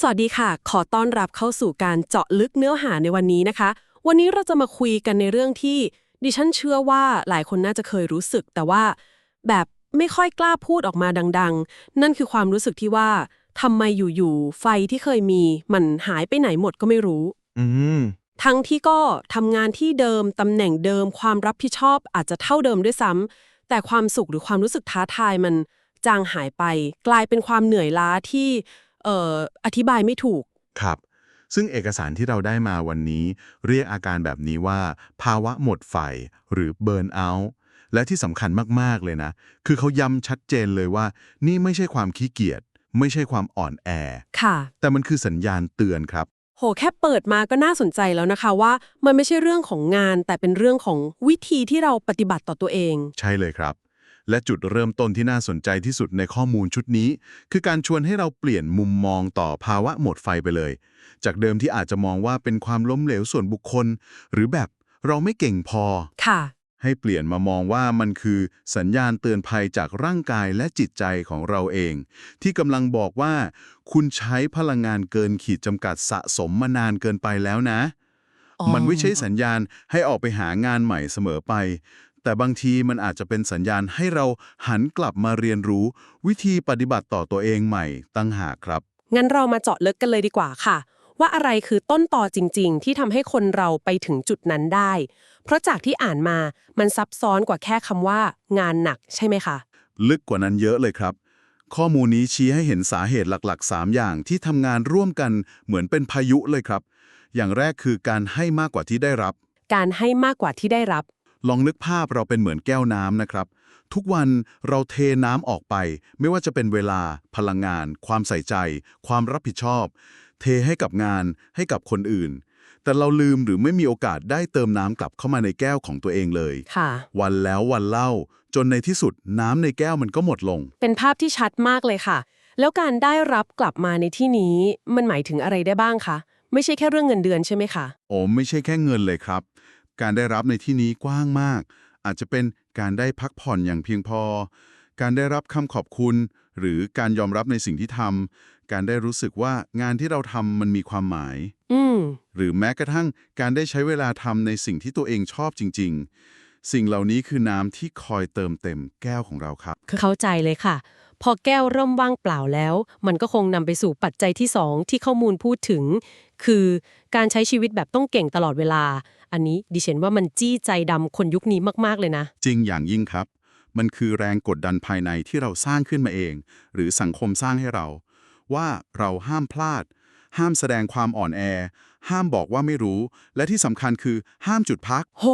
สวัสดีค่ะ ขอต้อนรับเข้าสู่การเจาะลึกเนื้อหาในวันนี้นะคะ วันนี้เราจะมาคุยกันในเรื่องที่ดิฉันเชื่อว่าหลายคนน่าจะเคยรู้สึก แต่ว่าแบบไม่ค่อยกล้าพูดออกมาดัง ๆ นั่นคือความรู้สึกที่ว่าทำไมอยู่ๆไฟที่เคยมีมันหายไปไหนหมดก็ไม่รู้ อืม ทั้งที่ก็ทำงานที่เดิมตำแหน่งเดิม ความรับผิดชอบอาจจะเท่าเดิมด้วยซ้ำแต่ความสุขหรือความรู้สึกท้าทายมันจางหายไป กลายเป็นความเหนื่อยล้าที่ เอ่ออธิบายไม่ถูก ครับ ซึ่งเอกสารที่เราได้มาวันนี้เรียกอาการแบบนี้ว่า ภาวะหมดไฟหรือเบิร์นเอาท์และที่สำคัญมาก ๆ เลยนะ คือเขาย้ำชัดเจนเลยว่า นี่ไม่ใช่ความขี้เกียจ ไม่ใช่ความอ่อนแอ ค่ะ แต่มันคือสัญญาณเตือนครับ โหแค่เปิดมาก็น่าสนใจแล้วนะคะว่า มันไม่ใช่เรื่องของงานแต่เป็นเรื่องของวิธีที่เราปฏิบัติต่อตัวเอง ใช่เลยครับ และจุดเริ่มต้นที่น่าสนใจที่สุดในข้อมูลชุดนี้ คือการชวนให้เราเปลี่ยนมุมมองต่อภาวะหมดไฟไปเลย จากเดิมที่อาจจะมองว่าเป็นความล้มเหลวส่วนบุคคล หรือแบบเราไม่เก่งพอ ค่ะ ให้เปลี่ยนมามองว่ามันคือสัญญาณเตือนภัยจากร่างกายและจิตใจของเราเอง ที่กำลังบอกว่า คุณใช้พลังงานเกินขีดจำกัดสะสมมานานเกินไปแล้วนะอ๋อมันไม่ใช่สัญญาณให้ออกไปหางานใหม่เสมอไป แต่บางทีมันอาจจะเป็นสัญญาณให้เราหันกลับมาเรียนรู้ วิธีปฏิบัติต่อตัวเองใหม่ตั้งหากครับ งั้นเรามาเจาะลึกกันเลยดีกว่าค่ะ ว่าอะไรคือต้นต่อจริง ๆ ที่ทำให้คนเราไปถึงจุดนั้นได้ เพราะจากที่อ่านมามันซับซ้อนกว่าแค่คำว่า งานหนักใช่ไหมคะ ลึกกว่านั้นเยอะเลยครับ ข้อมูลนี้ชี้ให้เห็นสาเหตุหลักๆ 3 อย่างที่ทำงานร่วมกันเหมือนเป็นพายุเลยครับ อย่างแรกคือการให้มากกว่าที่ได้รับ การให้มากกว่าที่ได้รับ ลองนึกภาพเราเป็นเหมือนแก้วน้ำนะครับ ทุกวันเราเทน้ำออกไป ไม่ว่าจะเป็นเวลา พลังงาน ความใส่ใจ ความรับผิดชอบ เทให้กับงานให้กับคนอื่น แต่เราลืมหรือไม่มีโอกาสได้เติมน้ำกลับเข้ามาในแก้วของตัวเองเลยค่ะวันแล้ววันเล่า จนในที่สุดน้ำในแก้วมันก็หมดลง เป็นภาพที่ชัดมากเลยค่ะ แล้วการได้รับกลับมาในที่นี้มันหมายถึงอะไรได้บ้างคะไม่ใช่แค่เรื่องเงินเดือนใช่ไหมคะโอ้ไม่ใช่แค่เงินเลยครับ การได้รับในที่นี้กว้างมาก อาจจะเป็นการได้พักผ่อนอย่างเพียงพอ การได้รับคำขอบคุณ หรือการยอมรับในสิ่งที่ทำการได้รู้สึกว่างานที่เราทำมันมีความหมายอืมหรือแม้กระทั่งการได้ใช้เวลาทำในสิ่งที่ตัวเองชอบจริง ๆ สิ่งเหล่านี้คือน้ำที่คอยเติมเต็มแก้วของเราครับ เข้าใจเลยค่ะ พอแก้วเริ่มว่างเปล่าแล้ว มันก็คงนำไปสู่ปัจจัยที่สองที่ข้อมูลพูดถึง คือ การใช้ชีวิตแบบต้องเก่งตลอดเวลา อันนี้ดิฉันว่ามันจี้ใจดำคนยุคนี้มากๆเลยนะ จริงอย่างยิ่งครับ มันคือแรงกดดันภายในที่เราสร้างขึ้นมาเอง หรือสังคมสร้างให้เรา ว่าเราห้ามพลาด ห้ามแสดงความอ่อนแอ ห้ามบอกว่าไม่รู้ และที่สำคัญคือห้ามจุดพัก โห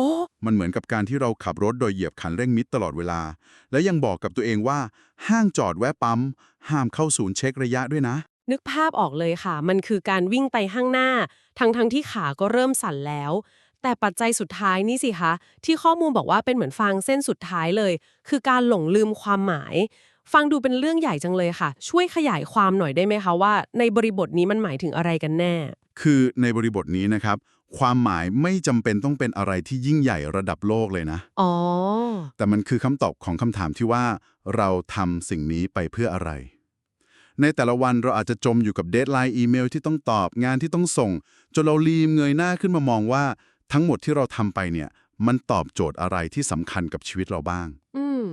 มันเหมือนกับการที่เราขับรถโดยเหยียบคันเร่งมิดตลอดเวลา และยังบอกกับตัวเองว่า ห้างจอดแวะปั๊ม ห้ามเข้าศูนย์เช็คระยะด้วยนะ นึกภาพออกเลยค่ะ มันคือการวิ่งไปข้างหน้า ทั้งทั้งๆที่ขาก็เริ่มสั่นแล้ว แต่ปัจจัยสุดท้ายนี่สิคะ ที่ข้อมูลบอกว่าเป็นเหมือนฟางเส้นสุดท้ายเลย คือการหลงลืมความหมาย ฟังดูเป็นเรื่องใหญ่จังเลยค่ะ ช่วยขยายความหน่อยได้ไหมคะว่า ในบริบทนี้มันหมายถึงอะไรกันแน่ คือในบริบทนี้นะครับ ความหมายไม่จำเป็นต้องเป็นอะไรที่ยิ่งใหญ่ระดับโลกเลยนะ อ๋อ แต่มันคือคำตอบของคำถามที่ว่า เราทำสิ่งนี้ไปเพื่ออะไร ในแต่ละวันเราอาจจะจมอยู่กับเดทไลน์อีเมลที่ต้องตอบงานที่ต้องส่ง จนเราลืมเงยหน้าขึ้นมามองว่า ทั้งหมดที่เราทำไปเนี่ยมันตอบโจทย์อะไรที่สำคัญกับชีวิตเราบ้างอืม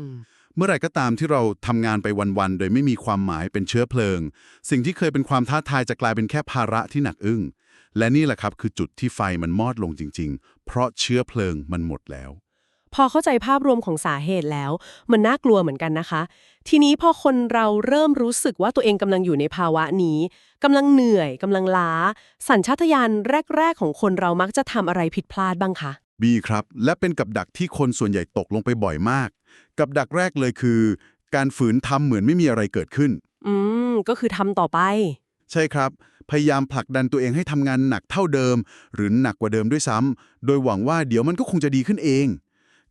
เมื่อไหร่ก็ตามที่เราทำงานไปวันๆ โดยไม่มีความหมายเป็นเชื้อเพลิง สิ่งที่เคยเป็นความท้าทายจะกลายเป็นแค่ภาระที่หนักอึ้ง และนี่แหละครับคือจุดที่ไฟมันมอดลงจริง ๆ เพราะเชื้อเพลิงมันหมดแล้ว พอเข้าใจภาพรวมของสาเหตุแล้ว มันน่ากลัวเหมือนกันนะคะ ทีนี้พอคนเราเริ่มรู้สึกว่าตัวเองกำลังอยู่ในภาวะนี้กำลังเหนื่อยกำลังล้า สัญชาตญาณแรก ๆ ของคนเรามักจะทำอะไรผิดพลาดบ้างคะบีครับ และเป็นกับดักที่คนส่วนใหญ่ตกลงไปบ่อยมาก กับดักแรกเลยคือ การฝืนทำเหมือนไม่มีอะไรเกิดขึ้น อืม ก็คือทำต่อไป ใช่ครับ พยายามผลักดันตัวเองให้ทำงานหนักเท่าเดิม หรือหนักกว่าเดิมด้วยซ้ำโดยหวังว่าเดี๋ยวมันก็คงจะดีขึ้นเอง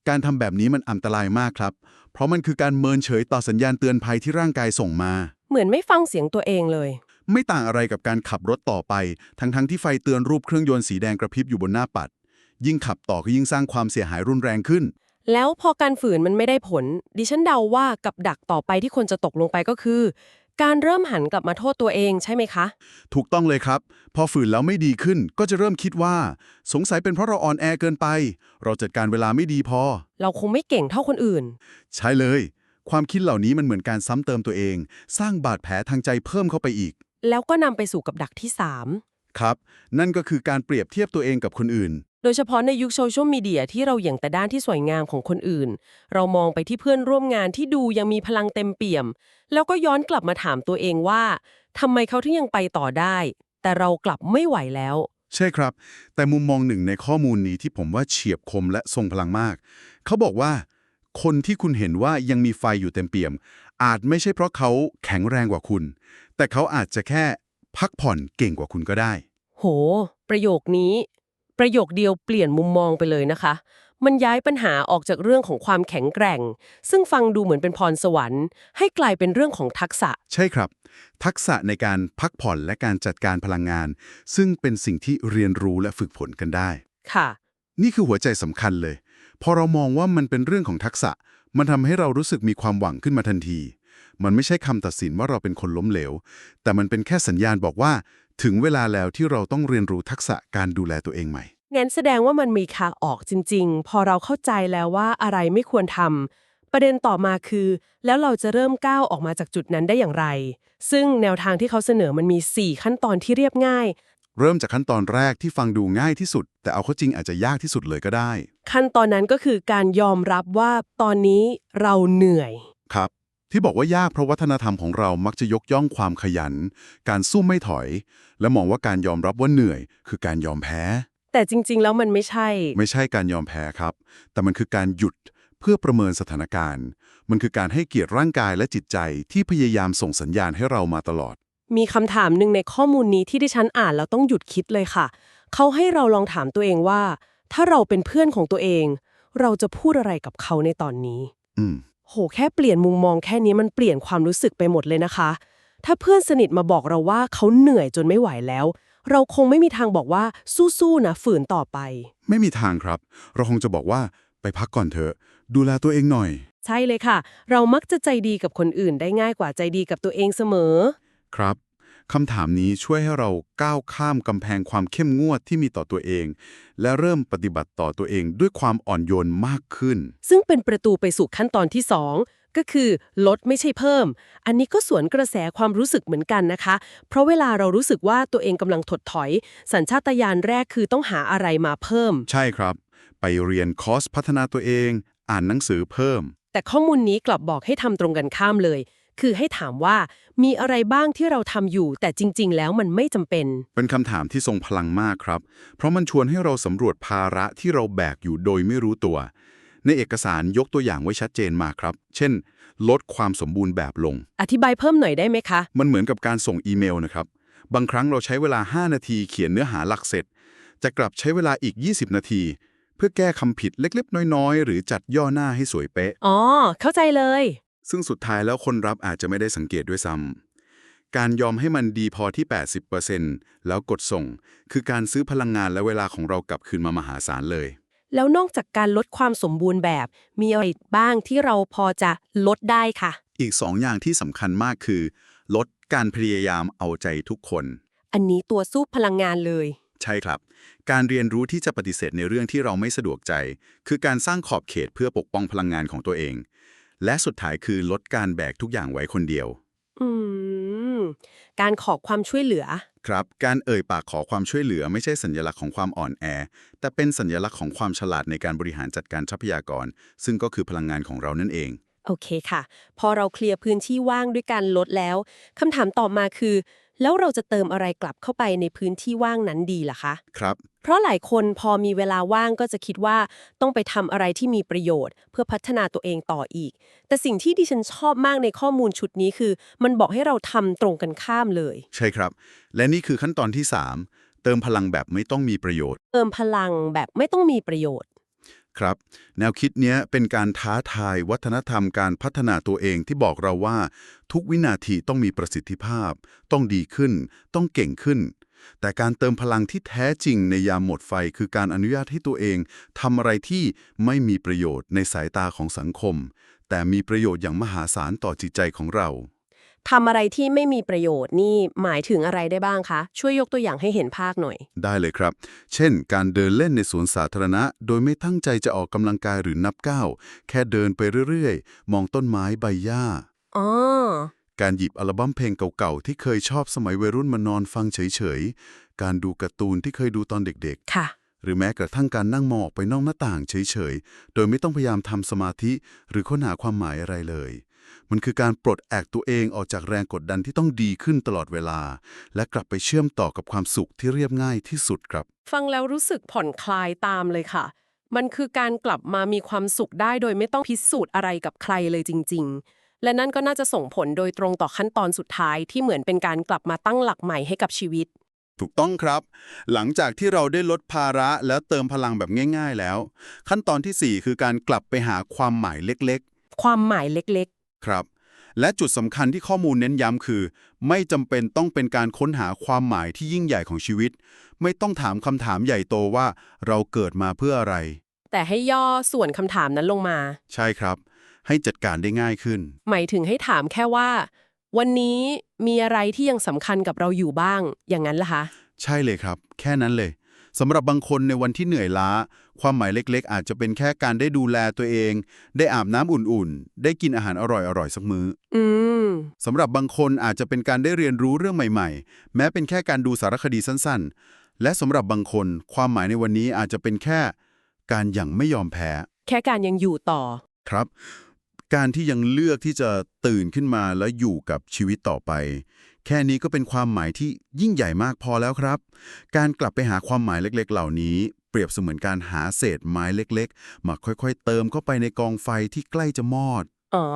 การทำแบบนี้มันอันตรายมากครับ เพราะมันคือการเมินเฉยต่อสัญญาณเตือนภัยที่ร่างกายส่งมา เหมือนไม่ฟังเสียงตัวเองเลย ไม่ต่างอะไรกับการขับรถต่อไป ทั้งๆที่ไฟเตือนรูปเครื่องยนต์สีแดงกระพริบอยู่บนหน้าปัด ยิ่งขับต่อก็ยิ่งสร้างความเสียหายรุนแรงขึ้น แล้วพอการฝืนมันไม่ได้ผล ดิฉันเดาว่ากับดักต่อไปที่คนจะตกลงไปก็คือ การเริ่มหันกลับมาโทษตัวเองใช่ไหมคะ ถูกต้องเลยครับ พอฝืนแล้วไม่ดีขึ้นก็จะเริ่มคิดว่า สงสัยเป็นเพราะเราอ่อนแอเกินไป เราจัดการเวลาไม่ดีพอ เราคงไม่เก่งเท่าคนอื่น ใช่เลย ความคิดเหล่านี้มันเหมือนการซ้ำเติมตัวเอง สร้างบาดแผลทางใจเพิ่มเข้าไปอีก แล้วก็นำไปสู่กับดักที่ครับ นั่นก็คือการเปรียบเทียบตัวเองกับคนอื่น3โดยเฉพาะในยุคโซเชียลมีเดียที่เราอย่างแต่ด้านที่สวยงามของคนอื่น เรามองไปที่เพื่อนร่วมงานที่ดูยังมีพลังเต็มเปี่ยม แล้วก็ย้อนกลับมาถามตัวเองว่าทำไมเขาถึงยังไปต่อได้ แต่เรากลับไม่ไหวแล้ว ใช่ครับ แต่มุมมองหนึ่งในข้อมูลนี้ที่ผมว่าเฉียบคมและทรงพลังมาก เขาบอกว่า คนที่คุณเห็นว่ายังมีไฟอยู่เต็มเปี่ยม อาจไม่ใช่เพราะเขาแข็งแรงกว่าคุณ แต่เขาอาจจะแค่พักผ่อนเก่งกว่าคุณก็ได้ โห ประโยคนี้ ประโยคเดียวเปลี่ยนมุมมองไปเลยนะคะ มันย้ายปัญหาออกจากเรื่องของความแข็งแกร่ง ซึ่งฟังดูเหมือนเป็นพรสวรรค์ ให้กลายเป็นเรื่องของทักษะ ใช่ครับ ทักษะในการพักผ่อนและการจัดการพลังงาน ซึ่งเป็นสิ่งที่เรียนรู้และฝึกฝนกันได้ ค่ะ นี่คือหัวใจสำคัญเลย พอเรามองว่ามันเป็นเรื่องของทักษะ มันทำให้เรารู้สึกมีความหวังขึ้นมาทันที มันไม่ใช่คำตัดสินว่าเราเป็นคนล้มเหลว แต่มันเป็นแค่สัญญาณบอกว่า ถึงเวลาแล้วที่เราต้องเรียนรู้ทักษะการดูแลตัวเองใหม่ งั้นแสดงว่ามันมีคาออกจริง ๆ พอเราเข้าใจแล้วว่าอะไรไม่ควรทำประเด็นต่อมาคือ แล้วเราจะเริ่มก้าวออกมาจากจุดนั้นได้อย่างไร ซึ่งแนวทางที่เขาเสนอมันมี 4 ขั้นตอนที่เรียบง่าย เริ่มจากขั้นตอนแรกที่ฟังดูง่ายที่สุด แต่เอาเข้าจริงอาจจะยากที่สุดเลยก็ได้ ขั้นตอนนั้นก็คือการยอมรับว่าตอนนี้เราเหนื่อย ครับ ที่บอกว่ายากเพราะวัฒนธรรมของเรามักจะยกย่องความขยัน การสู้ไม่ถอย และมองว่าการยอมรับว่าเหนื่อย คือการยอมแพ้ แต่จริง ๆ แล้วมันไม่ใช่ ไม่ใช่การยอมแพ้ครับ แต่มันคือการหยุดเพื่อประเมินสถานการณ์ มันคือการให้เกียรติร่างกายและจิตใจที่พยายามส่งสัญญาณให้เรามาตลอด มีคำถามหนึ่งในข้อมูลนี้ที่ดิฉันอ่านแล้วต้องหยุดคิดเลยค่ะ เขาให้เราลองถามตัวเองว่า ถ้าเราเป็นเพื่อนของตัวเอง เราจะพูดอะไรกับเขาในตอนนี้ อืม โหแค่เปลี่ยนมุมมองแค่นี้มันเปลี่ยนความรู้สึกไปหมดเลยนะคะ ถ้าเพื่อนสนิทมาบอกเราว่าเขาเหนื่อยจนไม่ไหวแล้ว เราคงไม่มีทางบอกว่าสู้ๆนะฝืนต่อไป ไม่มีทางครับ เราคงจะบอกว่าไปพักก่อนเถอะ ดูแลตัวเองหน่อย ใช่เลยค่ะ เรามักจะใจดีกับคนอื่นได้ง่ายกว่าใจดีกับตัวเองเสมอ ครับ คำถามนี้ช่วยให้เราก้าวข้ามกำแพงความเข้มงวดที่มีต่อตัวเอง และเริ่มปฏิบัติต่อตัวเองด้วยความอ่อนโยนมากขึ้น ซึ่งเป็นประตูไปสู่ขั้นตอนที่ 2 ก็คือลดไม่ใช่เพิ่ม อันนี้ก็สวนกระแสความรู้สึกเหมือนกันนะคะ เพราะเวลาเรารู้สึกว่าตัวเองกำลังถดถอย สัญชาตญาณแรกคือต้องหาอะไรมาเพิ่ม ใช่ครับ ไปเรียนคอร์สพัฒนาตัวเอง อ่านหนังสือเพิ่ม แต่ข้อมูลนี้กลับบอกให้ทำตรงกันข้ามเลย คือให้ถามว่ามีอะไรบ้างที่เราทำอยู่ แต่จริง ๆ แล้วมันไม่จำเป็น เป็นคำถามที่ทรงพลังมากครับ เพราะมันชวนให้เราสำรวจภาระที่เราแบกอยู่โดยไม่รู้ตัว ในเอกสารยกตัวอย่างไว้ชัดเจนมากครับ เช่น ลดความสมบูรณ์แบบลง อธิบายเพิ่มหน่อยได้ไหมคะ มันเหมือนกับการส่งอีเมลนะครับ บางครั้งเราใช้เวลา 5 นาทีเขียนเนื้อหาหลักเสร็จ จะกลับใช้เวลาอีก 20 นาที เพื่อแก้คำผิดเล็กๆ น้อยๆ หรือจัดย่อหน้าให้สวยเป๊ะ อ๋อ เข้าใจเลย ซึ่งสุดท้ายแล้วคนรับอาจจะไม่ได้สังเกตด้วยซ้ำการยอมให้มันดีพอที่ 80%แล้วกดส่ง คือการซื้อพลังงานและเวลาของเรากลับคืนมามหาศาลเลย แล้วนอกจากการลดความสมบูรณ์แบบ มีอะไรบ้างที่เราพอจะลดได้ค่ะอีกสองอย่างที่สำคัญมากคือ ลดการพยายามเอาใจทุกคน อันนี้ตัวสู้พลังงานเลย ใช่ครับ การเรียนรู้ที่จะปฏิเสธในเรื่องที่เราไม่สะดวกใจ คือการสร้างขอบเขตเพื่อปกป้องพลังงานของตัวเอง และสุดท้ายคือลดการแบกทุกอย่างไว้คนเดียว อืม การขอความช่วยเหลือ ครับ การเอ่ยปากขอความช่วยเหลือไม่ใช่สัญลักษณ์ของความอ่อนแอ แต่เป็นสัญลักษณ์ของความฉลาดในการบริหารจัดการทรัพยากร ซึ่งก็คือพลังงานของเรานั่นเอง โอเคค่ะ พอเราเคลียร์พื้นที่ว่างด้วยการลดแล้วคำถามต่อมาคือ แล้วเราจะเติมอะไรกลับเข้าไปในพื้นที่ว่างนั้นดีล่ะคะ ครับ เพราะหลายคนพอมีเวลาว่างก็จะคิดว่าต้องไปทำอะไรที่มีประโยชน์ เพื่อพัฒนาตัวเองต่ออีก แต่สิ่งที่ดิฉันชอบมากในข้อมูลชุดนี้คือ มันบอกให้เราทำตรงกันข้ามเลย ใช่ครับ และนี่คือขั้นตอนที่ 3 เติมพลังแบบไม่ต้องมีประโยชน์ เติมพลังแบบไม่ต้องมีประโยชน์ ครับ แนวคิดนี้เป็นการท้าทายวัฒนธรรมการพัฒนาตัวเองที่บอกเราว่า ทุกวินาทีต้องมีประสิทธิภาพ ต้องดีขึ้น ต้องเก่งขึ้น แต่การเติมพลังที่แท้จริงในยามหมดไฟคือการอนุญาตให้ตัวเองทำอะไรที่ไม่มีประโยชน์ในสายตาของสังคม แต่มีประโยชน์อย่างมหาศาลต่อจิตใจของเรา ทำอะไรที่ไม่มีประโยชน์นี่หมายถึงอะไรได้บ้างคะ ช่วยยกตัวอย่างให้เห็นภาพหน่อย ได้เลยครับ เช่น การเดินเล่นในสวนสาธารณะ โดยไม่ตั้งใจจะออกกำลังกายหรือนับก้าว แค่เดินไปเรื่อยๆ มองต้นไม้ใบหญ้า อ๋อ การหยิบอัลบั้มเพลงเก่าๆ ที่เคยชอบสมัยวัยรุ่นมานอนฟังเฉยๆ การดูการ์ตูนที่เคยดูตอนเด็กค่ะๆหรือแม้กระทั่งการนั่งมองออกไปนอกหน้าต่างเฉยๆ โดยไม่ต้องพยายามทำสมาธิ หรือค้นหาความหมายอะไรเลย มันคือการปลดแอกตัวเองออกจากแรงกดดันที่ต้องดีขึ้นตลอดเวลา และกลับไปเชื่อมต่อกับความสุขที่เรียบง่ายที่สุดครับ ฟังแล้วรู้สึกผ่อนคลายตามเลยค่ะ มันคือการกลับมามีความสุขได้โดยไม่ต้องพิสูจน์อะไรกับใครเลยจริง ๆ และนั่นก็น่าจะส่งผลโดยตรงต่อขั้นตอนสุดท้ายที่เหมือนเป็นการกลับมาตั้งหลักใหม่ให้กับชีวิต ถูกต้องครับ หลังจากที่เราได้ลดภาระแล้วเติมพลังแบบง่าย ๆ แล้ว ขั้นตอนที่ 4 คือการกลับไปหาความหมายเล็กความหมายเล็กๆ ครับ และจุดสำคัญที่ข้อมูลเน้นย้ำคือ ไม่จำเป็นต้องเป็นการค้นหาความหมายที่ยิ่งใหญ่ของชีวิต ไม่ต้องถามคำถามใหญ่โตว่าเราเกิดมาเพื่ออะไรๆแต่ให้ย่อส่วนคำถามนั้นลงมา ใช่ครับ ให้จัดการได้ง่ายขึ้น หมายถึงให้ถามแค่ว่า วันนี้มีอะไรที่ยังสำคัญกับเราอยู่บ้าง อย่างนั้นล่ะคะ ใช่เลยครับ แค่นั้นเลยสำหรับบางคนในวันที่เหนื่อยล้า ความหมายเล็กๆ อาจจะเป็นแค่การได้ดูแลตัวเอง ได้อาบน้ำอุ่นๆ ได้กินอาหารอร่อยๆ สักมื้ออืมสำหรับบางคนอาจจะเป็นการได้เรียนรู้เรื่องใหม่ๆ แม้เป็นแค่การดูสารคดีสั้นๆ และสำหรับบางคน ความหมายในวันนี้อาจจะเป็นแค่ การยังไม่ยอมแพ้ แค่การยังอยู่ต่อ ครับ การที่ยังเลือกที่จะตื่นขึ้นมาแล้วอยู่กับชีวิตต่อไป แค่นี้ก็เป็นความหมายที่ยิ่งใหญ่มากพอแล้วครับ การกลับไปหาความหมายเล็กๆ เหล่านี้เป รียบเสมือนการหาเศษไม้เล็กๆ มาค่อยๆ เติมเข้าไปในกองไฟที่ใกล้จะมอด อ๋อ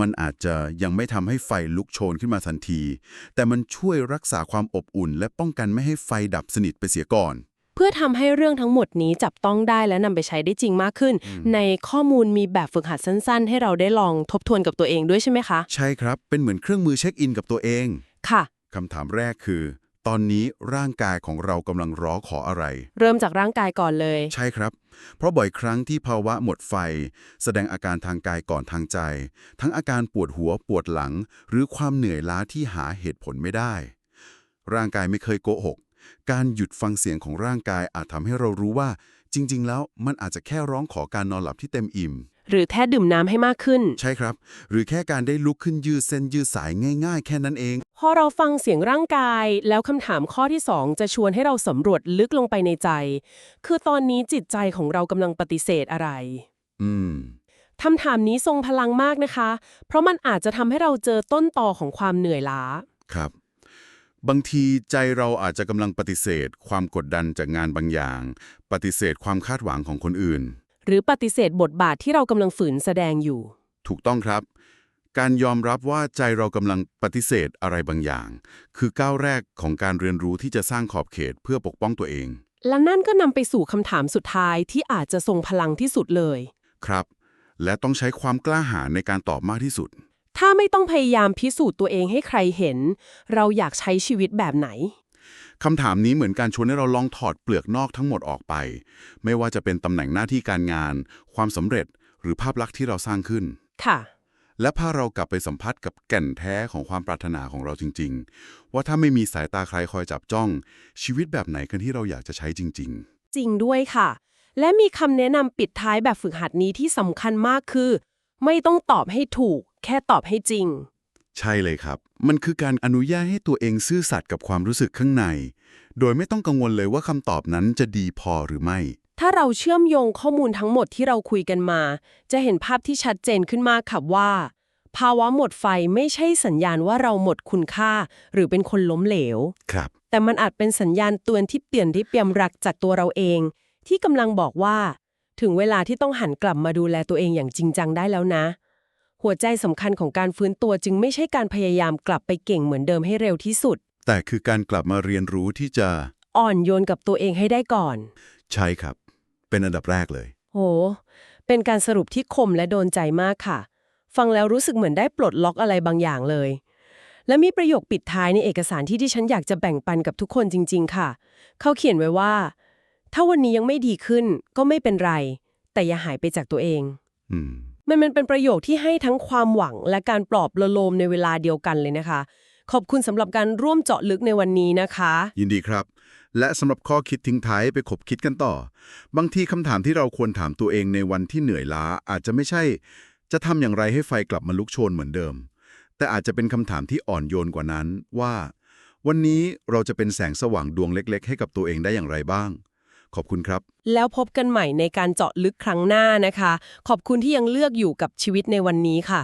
มันอาจจะยังไม่ทำให้ไฟลุกโชนขึ้นมาทันที แต่มันช่วยรักษาความอบอุ่น และป้องกันไม่ให้ไฟดับสนิทไปเสียก่อน เพื่อทำให้เรื่องทั้งหมดนี้จับต้องได้และนำไปใช้ได้จริงมากขึ้น ในข้อมูลมีแบบฝึกหัดสั้น ๆ ให้เราได้ลองทบทวนกับตัวเองด้วยใช่ไหมคะ ใช่ครับ เป็นเหมือนเครื่องมือเช็คอินกับตัวเอง ค่ะ คำถามแรกคือ ตอนนี้ร่างกายของเรากำลังร้องขออะไร เริ่มจากร่างกายก่อนเลย ใช่ครับ เพราะบ่อยครั้งที่ภาวะหมดไฟ แสดงอาการทางกายก่อนทางใจ ทั้งอาการปวดหัวปวดหลัง หรือความเหนื่อยล้าที่หาเหตุผลไม่ได้ ร่างกายไม่เคยโกหก การหยุดฟังเสียงของร่างกายอาจทำให้เรารู้ว่า จริง ๆ แล้วมันอาจจะแค่ร้องขอการนอนหลับที่เต็มอิ่ม หรือแท้ดื่มน้ำให้มากขึ้น ใช่ครับ หรือแค่การได้ลุกขึ้นยืดเส้นยืดสายง่าย ๆ แค่นั้นเอง พอเราฟังเสียงร่างกาย แล้วคำถามข้อที่สองจะชวนให้เราสำรวจลึกลงไปในใจ คือตอนนี้จิตใจของเรากำลังปฏิเสธอะไร อืมคำถามนี้ทรงพลังมากนะคะ เพราะมันอาจจะทำให้เราเจอต้นตอของความเหนื่อยล้า ครับ บางทีใจเราอาจจะกำลังปฏิเสธ ความกดดันจากงานบางอย่าง ปฏิเสธความคาดหวังของคนอื่น หรือปฏิเสธบทบาทที่เรากำลังฝืนแสดงอยู่ ถูกต้องครับ การยอมรับว่าใจเรากำลังปฏิเสธอะไรบางอย่าง คือก้าวแรกของการเรียนรู้ที่จะสร้างขอบเขตเพื่อปกป้องตัวเอง และนั่นก็นำไปสู่คำถามสุดท้ายที่อาจจะทรงพลังที่สุดเลย ครับ และต้องใช้ความกล้าหาญในการตอบมากที่สุด ถ้าไม่ต้องพยายามพิสูจน์ตัวเองให้ใครเห็น เราอยากใช้ชีวิตแบบไหน คำถามนี้เหมือนการชวนให้เราลองถอดเปลือกนอกทั้งหมดออกไป ไม่ว่าจะเป็นตำแหน่งหน้าที่การงาน ความสำเร็จหรือภาพลักษณ์ที่เราสร้างขึ้น ค่ะ และพาเรากลับไปสัมผัสกับแก่นแท้ของความปรารถนาของเราจริง ๆ ว่าถ้าไม่มีสายตาใครคอยจับจ้อง ชีวิตแบบไหนกันที่เราอยากจะใช้จริง จริงด้วยค่ะ และมีคำแนะนำปิดท้ายแบบฝึกหัดนี้ที่สำคัญมากคือ ไม่ต้องตอบให้ถูก แค่ตอบให้จริง ใช่เลยครับ มันคือการอนุญาตให้ตัวเองซื่อสัตย์กับความรู้สึกข้างใน โดยไม่ต้องกังวลเลยว่าคำตอบนั้นจะดีพอหรือไม่ ถ้าเราเชื่อมโยงข้อมูลทั้งหมดที่เราคุยกันมา จะเห็นภาพที่ชัดเจนขึ้นมากค่ะว่า ภาวะหมดไฟไม่ใช่สัญญาณว่าเราหมดคุณค่า หรือเป็นคนล้มเหลว ครับ แต่มันอาจเป็นสัญญาณเตือนที่เปลี่ยนที่เปี่ยมรักจากตัวเราเอง ที่กำลังบอกว่า ถึงเวลาที่ต้องหันกลับมาดูแลตัวเองอย่างจริงจังได้แล้วนะ หัวใจสำคัญของการฟื้นตัวจึงไม่ใช่การพยายามกลับไปเก่งเหมือนเดิมให้เร็วที่สุด แต่คือการกลับมาเรียนรู้ที่จะ อ่อนโยนกับตัวเองให้ได้ก่อน ใช่ครับ เป็นอันดับแรกเลย โห เป็นการสรุปที่คมและโดนใจมากค่ะ ฟังแล้วรู้สึกเหมือนได้ปลดล็อกอะไรบางอย่างเลย และมีประโยคปิดท้ายในเอกสารที่ที่ฉันอยากจะแบ่งปันกับทุกคนจริง ๆ ค่ะ เขาเขียนไว้ว่า ถ้าวันนี้ยังไม่ดีขึ้นก็ไม่เป็นไร แต่อย่าหายไปจากตัวเอง อืม มันมันเป็นประโยคที่ให้ทั้งความหวังและการปลอบประโลมในเวลาเดียวกันเลยนะคะ ขอบคุณสำหรับการร่วมเจาะลึกในวันนี้นะคะ ยินดีครับ และสำหรับข้อคิดทิ้งท้ายไปขบคิดกันต่อ บางทีคำถามที่เราควรถามตัวเองในวันที่เหนื่อยล้าอาจจะไม่ใช่ จะทำอย่างไรให้ไฟกลับมาลุกโชนเหมือนเดิม แต่อาจจะเป็นคำถามที่อ่อนโยนกว่านั้นว่า วันนี้เราจะเป็นแสงสว่างดวงเล็ก ๆ ให้กับตัวเองได้อย่างไรบ้าง ขอบคุณครับ แล้วพบกันใหม่ในการเจาะลึกครั้งหน้านะคะ ขอบคุณที่ยังเลือกอยู่กับชีวิตในวันนี้ค่ะ